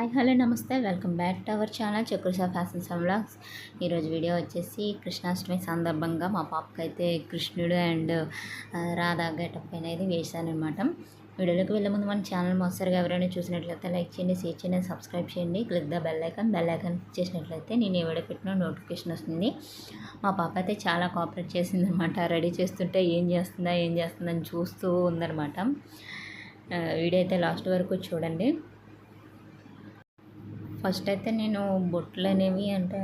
Hi hello నమస్తే. Welcome back to our channel Chakrusha fashions and blogs ఈరోజు video వచ్చేసి కృష్ణాష్టమి సందర్భంగా మా పాపకి అయితే కృష్ణుడు అండ్ రాధా గెటప్ అనేది వేశానమాట వీడియోలోకి వెళ్ళే ముందు మన ఛానల్ మొదటిసారిగా ఎవరైనా చూసినట్లయితే లైక్ చేయండి షేర్ చేయండి సబ్స్క్రైబ్ చేయండి. Click the bell icon bell icon చేసినట్లయితే నేను ఏ పెట్టిన నోటిఫికేషన్ వస్తుంది. మా పాప అయితే చాలా కోఆపరేట్ చేసిందనమాట రెడీ చేస్తుంటే ఏం చేస్తుందా ఏం చేస్తుందని చూస్తూ ఉందనమాట వీడియో అయితే లాస్ట్ వరకు చూడండి. ఫస్ట్ అయితే నేను బొట్లు అనేవి అంటే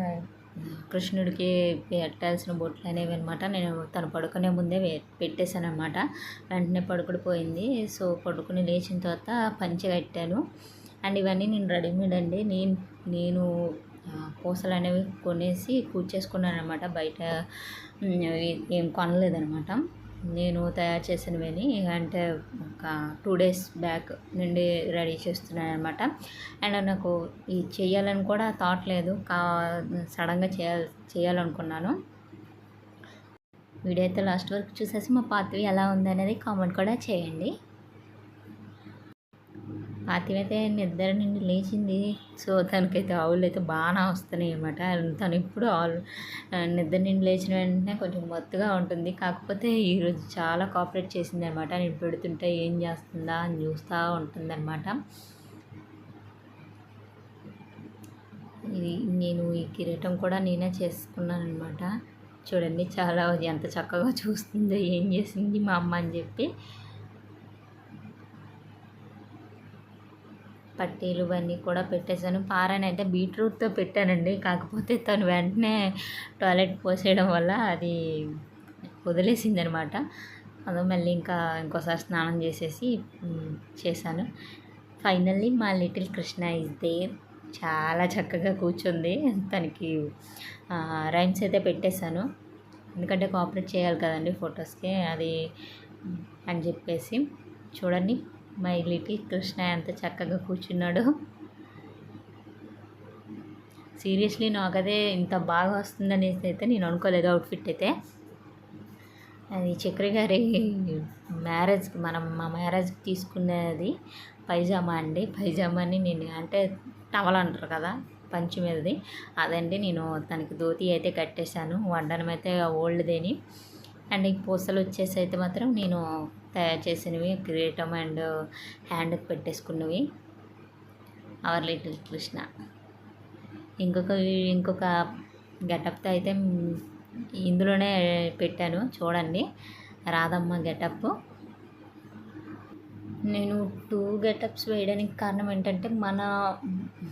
కృష్ణుడికి పెట్టాల్సిన బొట్లు అనేవి అనమాట నేను తను పడుకునే ముందే పెట్టేశాను అనమాట వెంటనే పడుకుడిపోయింది సో పడుకుని లేచిన తర్వాత పంచి కట్టాను. అండ్ ఇవన్నీ నేను రెడీమేడ్ అండి నేను నేను పూసలు అనేవి కొనేసి కూర్చేసుకున్నాను అనమాట బయట ఏం కొనలేదనమాట నేను తయారు చేసినవని అంటే ఒక టూ డేస్ బ్యాక్ నుండి రెడీ చేస్తున్నాను అనమాట అండ్ నాకు ఈ చెయ్యాలని కూడా థాట్ లేదు. కా సడన్గా చేయాలి చేయాలనుకున్నాను. వీడియో అయితే లాస్ట్ వరకు చూసేసి మా పాతవి ఎలా ఉందనేది కామెంట్ కూడా చేయండి. అయితే నిద్ర నుండి లేచింది. సో తనకైతే ఆవులు అయితే బాగా వస్తున్నాయి అనమాట తను ఇప్పుడు ఆవులు నిద్ర నుండి లేచిన వెంటనే కొంచెం మత్తుగా ఉంటుంది. కాకపోతే ఈరోజు చాలా కోఆపరేట్ చేసింది అనమాట నేను పెడుతుంటే ఏం చేస్తుందా అని చూస్తూ ఉంటుంది అనమాట ఇది నేను ఈ కిరీటం కూడా నేనే చేసుకున్నాను అనమాట చూడండి చాలా ఎంత చక్కగా చూస్తుందో ఏం చేసింది మా అమ్మ అని చెప్పి. పట్టీలు ఇవన్నీ కూడా పెట్టేశాను. పారాని అయితే బీట్రూట్తో పెట్టానండి. కాకపోతే తను వెంటనే టాయిలెట్ పోసేయడం వల్ల అది వదిలేసింది అనమాట అదో మళ్ళీ ఇంకా ఇంకోసారి స్నానం చేసేసి చేశాను. ఫైనల్లీ మా లిటిల్ కృష్ణ ఇస్ దేర్. చాలా చక్కగా కూర్చుంది. తనకి రైమ్స్ అయితే పెట్టేశాను. ఎందుకంటే కోఆపరేట్ చేయాలి కదండి ఫొటోస్కి అది అని చెప్పేసి. చూడండి. మై లిటిల్ కృష్ణ ఎంత చక్కగా కూర్చున్నాడు. సీరియస్లీ నాకదే ఇంత బాగా వస్తుందనేసి అయితే నేను అనుకోలేదు అవుట్ఫిట్ అయితే. అది చక్రి గారి మ్యారేజ్కి మనం మా మ్యారేజ్కి తీసుకునేది పైజామా అండి. పైజామాని నేను అంటే టవల్ అంటారు కదా పంచి మీదది. అదండి నేను తనకి ధోతి అయితే కట్టేశాను. వండనం అయితే ఓల్డ్దేని. అండ్ ఈ పూసలు వచ్చేసి అయితే మాత్రం నేను తయారు చేసినవి కిరీటం అండ్ హ్యాండ్కి పెట్టేసుకున్నవి. Hour little Krishna. ఇంకొక ఇంకొక గెటప్తో అయితే ఇందులోనే పెట్టాను. చూడండి. రాధమ్మ గెటప్. నేను టూ గెటప్స్ వేయడానికి కారణం ఏంటంటే మన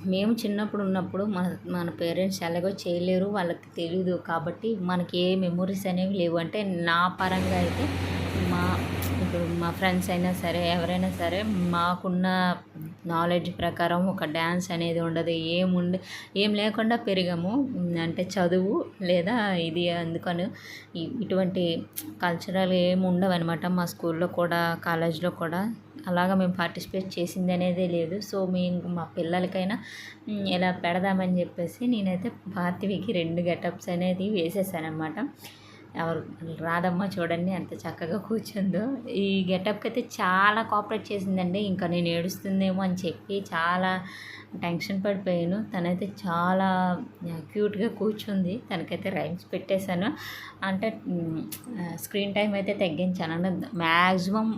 మేము చిన్నప్పుడు ఉన్నప్పుడు మన మన పేరెంట్స్ ఎలాగో చేయలేరు వాళ్ళకి తెలియదు కాబట్టి మనకి ఏ మెమొరీస్ అనేవి లేవు. అంటే నా పరంగా అయితే ఇప్పుడు మా ఫ్రెండ్స్ అయినా సరే ఎవరైనా సరే మాకున్న నాలెడ్జ్ ప్రకారం ఒక డ్యాన్స్ అనేది ఉండదు. ఏముండ ఏం లేకుండా పెరిగాము. అంటే చదువు లేదా ఇది అందుకని ఇటువంటి కల్చరల్ ఏమి మా స్కూల్లో కూడా కాలేజ్లో కూడా. అలాగా మేము పార్టిసిపేట్ చేసింది అనేదే లేదు. సో మేము మా పిల్లలకైనా ఇలా పెడదామని చెప్పేసి నేనైతే పాతివికి రెండు గెటప్స్ అనేది వేసేసానమాట ఎవరు రాధమ్మ చూడండి ఎంత చక్కగా కూర్చుందో. ఈ గెటప్కి అయితే చాలా కోఆపరేట్ చేసిందండి. ఇంకా నేను ఏడుస్తుందేమో అని చెప్పి చాలా టెన్షన్ పడిపోయాను. తనైతే చాలా క్యూట్గా కూర్చుంది. తనకైతే రైమ్స్ పెట్టేశాను. అంటే స్క్రీన్ టైం అయితే తగ్గించాను. అంటే మ్యాక్సిమం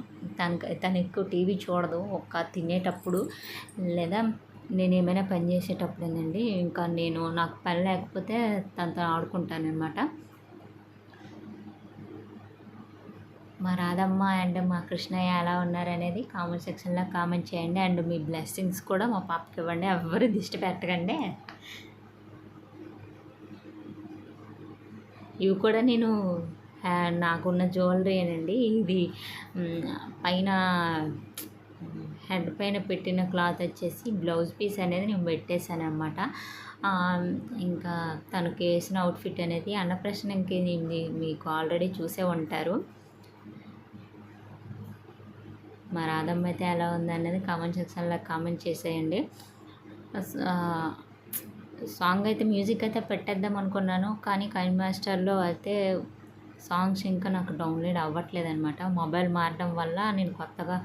తనకు తను ఎక్కువ టీవీ చూడదు. ఒక్క తినేటప్పుడు లేదా నేను ఏమైనా పని చేసేటప్పుడేనండి. ఇంకా నేను నాకు పని లేకపోతే తనతో ఆడుకుంటాను అనమాట మా రాధమ్మ అండ్ మా కృష్ణయ్య ఎలా ఉన్నారనేది కామెంట్ సెక్షన్లో కామెంట్ చేయండి. అండ్ మీ బ్లెస్సింగ్స్ కూడా మా పాపకి ఇవ్వండి. ఎవరు దిష్టి పెట్టకండి. ఇవి కూడా నేను నాకున్న నాకున్న జ్యువెలరీనండి ఇది పైన హెడ్ పైన పెట్టిన క్లాత్ వచ్చేసి బ్లౌజ్ పీస్ అనేది నేను పెట్టేశాను అనమాట ఇంకా తనకి వేసిన అవుట్ఫిట్ అనేది అన్నప్రశ్న ఇంకేది మీకు ఆల్రెడీ చూసే ఉంటారు. మా రాధమ్మ అయితే ఎలా ఉంది అనేది కామెంట్ సెక్షన్లో కామెంట్ చేసేయండి. సాంగ్ అయితే మ్యూజిక్ అయితే పెట్టేద్దాం అనుకున్నాను కానీ కైన్ మాస్టర్లో అయితే సాంగ్స్ ఇంకా నాకు డౌన్లోడ్ అవ్వట్లేదు అనమాట మొబైల్ మారడం వల్ల నేను కొత్తగా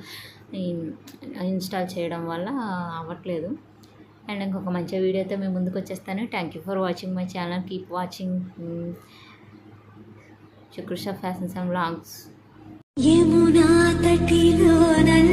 ఇన్స్టాల్ చేయడం వల్ల అవ్వట్లేదు. అండ్ ఇంకొక మంచి వీడియోతో మేము ముందుకు వచ్చేస్తాను. Thank you for watching my channel keep watching Shukrusha fashions and blogs தட்டிலோ நல்